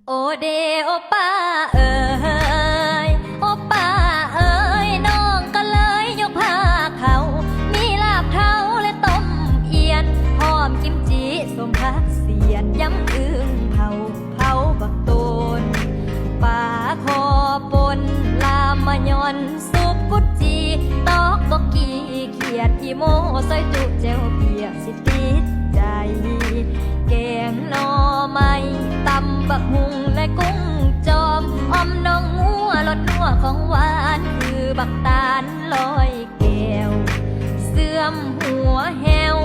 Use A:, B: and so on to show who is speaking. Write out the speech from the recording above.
A: โอเดโอป้าเอ๋ยโอป้าเอ๋ยน้องก็เลยยกผ้าเขา มีลาบเท้าและต้มเอียนหอมกิมจิสมพักเสียนยำอึ้งเผาเผาบักโตนป่าคอปนลามมายอนซุปกุจีตอกบกกีเขียดกี่โมซอยจุเจวเปียำหัวแหว